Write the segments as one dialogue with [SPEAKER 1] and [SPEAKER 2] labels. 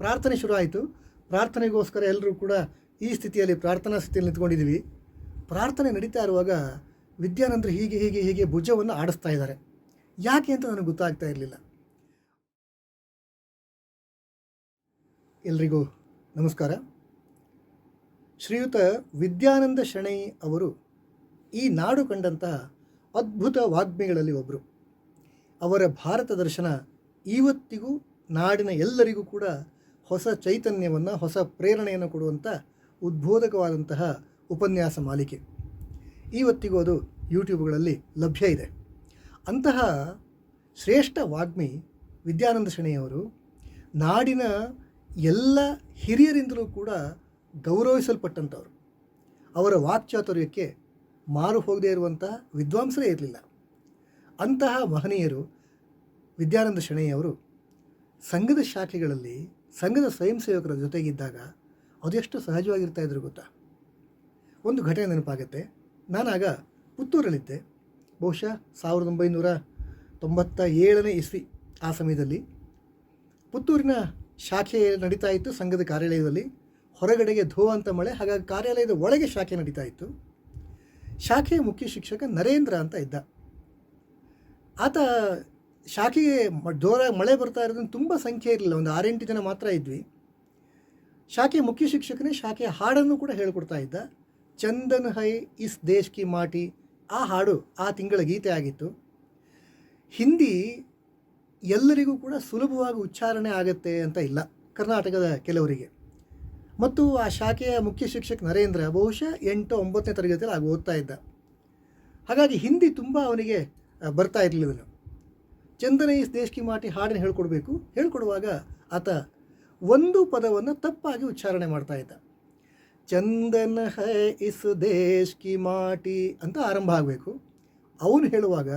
[SPEAKER 1] ಪ್ರಾರ್ಥನೆ ಶುರು ಆಯಿತು ಪ್ರಾರ್ಥನೆಗೋಸ್ಕರ ಎಲ್ಲರೂ ಕೂಡ ಈ ಸ್ಥಿತಿಯಲ್ಲಿ, ಪ್ರಾರ್ಥನಾ ಸ್ಥಿತಿಯಲ್ಲಿ ನಿಂತ್ಕೊಂಡಿದ್ದೀವಿ. ಪ್ರಾರ್ಥನೆ ನಡೀತಾ ಇರುವಾಗ ವಿದ್ಯಾನಂದರು ಹೀಗೆ ಹೀಗೆ ಹೀಗೆ ಭುಜವನ್ನು ಆಡಿಸ್ತಾ ಇದ್ದಾರೆ. ಯಾಕೆ ಅಂತ ನನಗೆ ಗೊತ್ತಾಗ್ತಾ ಇರಲಿಲ್ಲ. ಎಲ್ರಿಗೂ ನಮಸ್ಕಾರ. ಶ್ರೀಯುತ ವಿದ್ಯಾನಂದ ಶೆಣೈ ಅವರು ಈ ನಾಡು ಕಂಡಂತಹ ಅದ್ಭುತ ವಾಗ್ಮಿಗಳಲ್ಲಿ ಒಬ್ಬರು ಅವರ ಭಾರತ ದರ್ಶನ ಇವತ್ತಿಗೂ ನಾಡಿನ ಎಲ್ಲರಿಗೂ ಕೂಡ ಹೊಸ ಚೈತನ್ಯವನ್ನು, ಹೊಸ ಪ್ರೇರಣೆಯನ್ನು ಕೊಡುವಂಥ ಉದ್ಬೋಧಕವಾದಂತಹ ಉಪನ್ಯಾಸ ಮಾಲಿಕೆ. ಇವತ್ತಿಗೂ ಅದು ಯೂಟ್ಯೂಬ್ಗಳಲ್ಲಿ ಲಭ್ಯ ಇದೆ. ಅಂತಹ ಶ್ರೇಷ್ಠ ವಾಗ್ಮಿ ವಿದ್ಯಾನಂದ ಶೆಣೆಯವರು ನಾಡಿನ ಎಲ್ಲ ಹಿರಿಯರಿಂದಲೂ ಕೂಡ ಗೌರವಿಸಲ್ಪಟ್ಟಂಥವರು ಅವರ ವಾಕ್ಚಾತುರ್ಯಕ್ಕೆ ಮಾರು ಹೋಗದೇ ಇರುವಂತಹ ವಿದ್ವಾಂಸರೇ ಇರಲಿಲ್ಲ. ಅಂತಹ ಮಹನೀಯರು ವಿದ್ಯಾನಂದ ಶೆಣೆಯವರು ಸಂಘದ ಶಾಖೆಗಳಲ್ಲಿ ಸಂಘದ ಸ್ವಯಂ ಸೇವಕರ ಜೊತೆಗಿದ್ದಾಗ ಅದೆಷ್ಟು ಸಹಜವಾಗಿರ್ತಾ ಇದ್ರು ಗೊತ್ತಾ? ಒಂದು ಘಟನೆ ನೆನಪಾಗುತ್ತೆ. ನಾನಾಗ ಪುತ್ತೂರಲ್ಲಿದ್ದೆ. ಬಹುಶಃ ಸಾವಿರದ ಒಂಬೈನೂರ ತೊಂಬತ್ತ ಏಳನೇ ಇಸ್ವಿ ಆ ಸಮಯದಲ್ಲಿ. ಪುತ್ತೂರಿನ ಶಾಖೆ ನಡೀತಾ ಇತ್ತು ಸಂಘದ ಕಾರ್ಯಾಲಯದಲ್ಲಿ. ಹೊರಗಡೆಗೆ ಧೋ ಅಂತ ಮಳೆ, ಹಾಗಾಗಿ ಕಾರ್ಯಾಲಯದ ಒಳಗೆ ಶಾಖೆ ನಡೀತಾ ಇತ್ತು. ಶಾಖೆಯ ಮುಖ್ಯ ಶಿಕ್ಷಕ ನರೇಂದ್ರ ಅಂತ ಇದ್ದ. ಆತ ಶಾಖೆಗೆ ಜೋರಾಗಿ ಮಳೆ ಬರ್ತಾ ಇರೋದನ್ನು ತುಂಬ ಸಂಖ್ಯೆ ಇರಲಿಲ್ಲ. ಒಂದು ಆರೆಂಟು ಜನ ಮಾತ್ರ ಇದ್ವಿ. ಶಾಖೆಯ ಮುಖ್ಯ ಶಿಕ್ಷಕನೇ ಶಾಖೆಯ ಹಾಡನ್ನು ಕೂಡ ಹೇಳ್ಕೊಡ್ತಾ ಇದ್ದ. ಚಂದನ್ ಹೈ ಇಸ್ ದೇಶ್ ಕಿ ಮಾಟಿ. ಆ ಹಾಡು, ಆ ತಿಂಗಳ ಗೀತೆ ಆಗಿತ್ತು. ಹಿಂದಿ ಎಲ್ಲರಿಗೂ ಕೂಡ ಸುಲಭವಾಗಿ ಉಚ್ಚಾರಣೆ ಆಗುತ್ತೆ ಅಂತ ಇಲ್ಲ. ಕರ್ನಾಟಕದ ಕೆಲವರಿಗೆ. ಮತ್ತು ಆ ಶಾಖೆಯ ಮುಖ್ಯ ಶಿಕ್ಷಕ ನರೇಂದ್ರ ಬಹುಶಃ ಎಂಟು ಒಂಬತ್ತನೇ ತರಗತಿಯಲ್ಲಿ ಆಗ ಓದ್ತಾ ಇದ್ದ. ಹಾಗಾಗಿ ಹಿಂದಿ ತುಂಬ ಅವನಿಗೆ ಬರ್ತಾ ಇರಲಿಲ್ಲ. ಚಂದನ ಇಸ್ ದೇಶ್ ಕಿ ಮಾಟಿ ಹಾಡನ್ನು ಹೇಳ್ಕೊಡ್ಬೇಕು. ಹೇಳ್ಕೊಡುವಾಗ ಆತ ಒಂದು ಪದವನ್ನು ತಪ್ಪಾಗಿ ಉಚ್ಚಾರಣೆ ಮಾಡ್ತಾ ಇದ್ದ. ಚಂದನ ಹೈ ಇಸ್ ದೇಶ್ ಕಿ ಮಾಟಿ ಅಂತ ಆರಂಭ ಆಗಬೇಕು. ಅವನು ಹೇಳುವಾಗ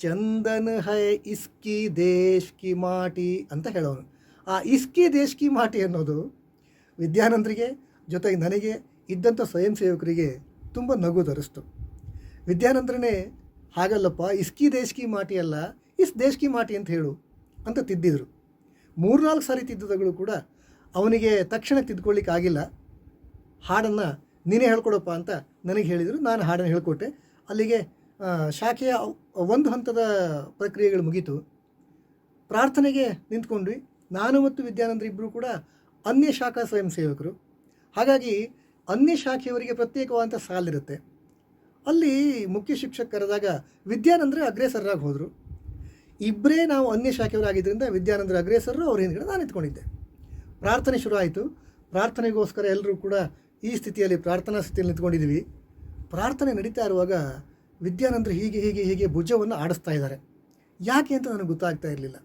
[SPEAKER 1] ಚಂದನ್ ಹೈ ಇಸ್ಕಿ ದೇಶ್ ಕಿ ಮಾಟಿ ಅಂತ ಹೇಳೋನು. ಆ ಇಸ್ಕಿ ದೇಶ್ ಕಿ ಮಾಟಿ ಅನ್ನೋದು ವಿದ್ಯಾನಂದರಿಗೆ ಜೊತೆಗೆ ನನಗೆ ಇದ್ದಂಥ ಸ್ವಯಂ ಸೇವಕರಿಗೆ ತುಂಬ ನಗು ತರಿಸ್ತು ವಿದ್ಯಾನಂದರನೇ ಹಾಗಲ್ಲಪ್ಪ ಇಸ್ಕಿ ದೇಶ್ ಕಿ ಮಾಟಿ ಅಲ್ಲ ಇಸ್ ದೇಶ್ ಕಿ ಮಾಟಿ ಅಂತ ಹೇಳು ಅಂತ ತಿದ್ದಿದ್ರು. ಮೂರ್ನಾಲ್ಕು ಸಾರಿ ತಿದ್ದುದಗಳು ಕೂಡ ಅವನಿಗೆ ತಕ್ಷಣ ತಿದ್ಕೊಳ್ಳಿಕ್ಕೆ ಆಗಿಲ್ಲ. ಹಾಡನ್ನು ನೀನೇ ಹೇಳ್ಕೊಡಪ್ಪ ಅಂತ ನನಗೆ ಹೇಳಿದರು. ನಾನು ಹಾಡನ್ನು ಹೇಳ್ಕೊಟ್ಟೆ. ಅಲ್ಲಿಗೆ ಶಾಖೆಯ ಒಂದು ಹಂತದ ಪ್ರಕ್ರಿಯೆಗಳು ಮುಗೀತು. ಪ್ರಾರ್ಥನೆಗೆ ನಿಂತ್ಕೊಂಡ್ವಿ. ನಾನು ಮತ್ತು ವಿದ್ಯಾನಂದ್ರ ಇಬ್ಬರು ಕೂಡ ಅನ್ಯ ಶಾಖಾ ಸ್ವಯಂ ಸೇವಕರು. ಹಾಗಾಗಿ ಅನ್ಯ ಶಾಖೆಯವರಿಗೆ ಪ್ರತ್ಯೇಕವಾದಂಥ ಸಾಲಿರುತ್ತೆ. ಅಲ್ಲಿ ಮುಖ್ಯ ಶಿಕ್ಷಕ ಕರೆದಾಗ ವಿದ್ಯಾನಂದ್ರೆ ಅಗ್ರೇಸರರಾಗಿ ಹೋದರು. ಇಬ್ಬರೇ ನಾವು ಅನ್ಯ ಶಾಖೆಯವರಾಗಿದ್ದರಿಂದ ವಿದ್ಯಾನಂದರ ಅಗ್ರೇಸರರು ಅವ್ರ ಹಿಂದ್ಗಡೆ ನಾನು ನಿಂತ್ಕೊಂಡಿದ್ದೆ ಪ್ರಾರ್ಥನೆ ಶುರು ಆಯಿತು. ಪ್ರಾರ್ಥನೆಗೋಸ್ಕರ ಎಲ್ಲರೂ ಕೂಡ ಈ ಸ್ಥಿತಿಯಲ್ಲಿ, ಪ್ರಾರ್ಥನಾ ಸ್ಥಿತಿಯಲ್ಲಿ ನಿಂತ್ಕೊಂಡಿದ್ದೀವಿ ಪ್ರಾರ್ಥನೆ ನಡೀತಾ ಇರುವಾಗ ವಿದ್ಯಾನಂದರು ಹೀಗೆ ಹೀಗೆ ಹೀಗೆ ಭುಜವನ್ನು ಆಡಿಸ್ತಾ ಇದ್ದಾರೆ. ಯಾಕೆ ಅಂತ ನನಗೆ ಗೊತ್ತಾಗ್ತಾ ಇರಲಿಲ್ಲ.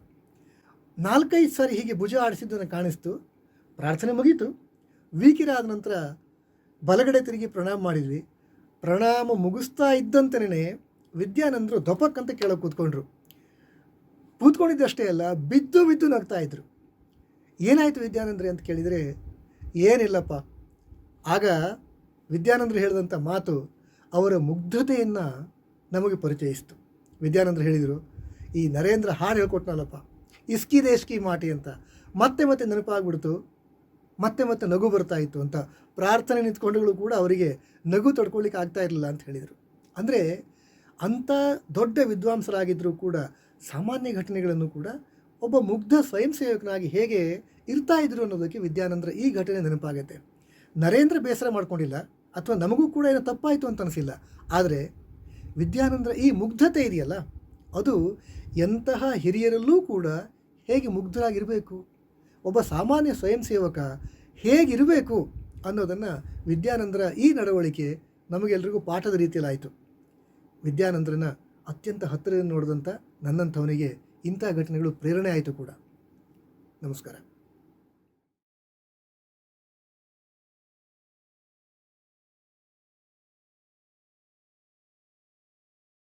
[SPEAKER 1] ನಾಲ್ಕೈದು ಸಾರಿ ಹೀಗೆ ಭುಜ ಆಡಿಸಿದ್ದು ನನಗೆ ಕಾಣಿಸ್ತು. ಪ್ರಾರ್ಥನೆ ಮುಗೀತು. ವೀಕಿರ ಆದ ನಂತರ ಬಲಗಡೆ ತಿರುಗಿ ಪ್ರಣಾಮ ಮಾಡಿದ್ವಿ. ಪ್ರಣಾಮ ಮುಗಿಸ್ತಾ ಇದ್ದಂತೆಯೇ ವಿದ್ಯಾನಂದರು ದೊಪಕ್ ಅಂತ ಕೇಳೋಕೆ ಕೂತ್ಕೊಂಡ್ರು. ಕೂತ್ಕೊಂಡಿದ್ದಷ್ಟೇ ಅಲ್ಲ, ಬಿದ್ದು ಬಿದ್ದು ನಗ್ತಾ ಇದ್ರು. ಏನಾಯಿತು ವಿದ್ಯಾನಂದ್ರೆ ಅಂತ ಕೇಳಿದರೆ, ಏನಿಲ್ಲಪ್ಪ. ಆಗ ವಿದ್ಯಾನಂದರು ಹೇಳಿದಂಥ ಮಾತು ಅವರ ಮುಗ್ಧತೆಯನ್ನು ನಮಗೆ ಪರಿಚಯಿಸಿತು. ವಿದ್ಯಾನಂದ್ರು ಹೇಳಿದರು, ಈ ನರೇಂದ್ರ ಹಾಡು ಹೇಳ್ಕೊಟ್ನಲ್ಲಪ್ಪ, ಇಸ್ಕಿ ದೇಶ್ಕಿ ಮಾಟಿ ಅಂತ. ಮತ್ತೆ ಮತ್ತೆ ನೆನಪಾಗ್ಬಿಡ್ತು, ಮತ್ತೆ ಮತ್ತೆ ನಗು ಬರ್ತಾ ಇತ್ತು ಅಂತ. ಪ್ರಾರ್ಥನೆ ನಿಂತ್ಕೊಂಡುಗಳು ಕೂಡ ಅವರಿಗೆ ನಗು ತಡ್ಕೊಳ್ಳಿಕ್ಕೆ ಆಗ್ತಾ ಇರಲಿಲ್ಲ ಅಂತ ಹೇಳಿದರು. ಅಂದರೆ ಅಂಥ ದೊಡ್ಡ ವಿದ್ವಾಂಸರಾಗಿದ್ದರೂ ಕೂಡ ಸಾಮಾನ್ಯ ಘಟನೆಗಳನ್ನು ಕೂಡ ಒಬ್ಬ ಮುಗ್ಧ ಸ್ವಯಂ ಸೇವಕನಾಗಿ ಹೇಗೆ ಇರ್ತಾ ಇದ್ರು ಅನ್ನೋದಕ್ಕೆ ವಿದ್ಯಾನಂದರ ಈ ಘಟನೆ ನೆನಪಾಗುತ್ತೆ. ನರೇಂದ್ರ ಬೇಸರ ಮಾಡ್ಕೊಂಡಿಲ್ಲ ಅಥವಾ ನಮಗೂ ಕೂಡ ಏನೋ ತಪ್ಪಾಯಿತು ಅಂತ ಅನಿಸಿಲ್ಲ. ಆದರೆ ವಿದ್ಯಾನಂದರ ಈ ಮುಗ್ಧತೆ ಇದೆಯಲ್ಲ? ಅದು ಎಂತಹ ಹಿರಿಯರಲ್ಲೂ ಕೂಡ ಹೇಗೆ ಮುಗ್ಧರಾಗಿರಬೇಕು? ಒಬ್ಬ ಸಾಮಾನ್ಯ ಸ್ವಯಂ ಸೇವಕ ಹೇಗಿರಬೇಕು ಅನ್ನೋದನ್ನು ವಿದ್ಯಾನಂದರ ಈ ನಡವಳಿಕೆ ನಮಗೆಲ್ರಿಗೂ ಪಾಠದ ರೀತಿಯಲ್ಲಿ ಆಯಿತು ವಿದ್ಯಾನಂದರನ್ನ ಅತ್ಯಂತ ಹತ್ತಿರದಿಂದ ನೋಡಿದಂಥ ನನ್ನಂಥವನಿಗೆ ಇಂಥ ಘಟನೆಗಳು ಪ್ರೇರಣೆ ಆಯಿತು ಕೂಡ. ನಮಸ್ಕಾರ.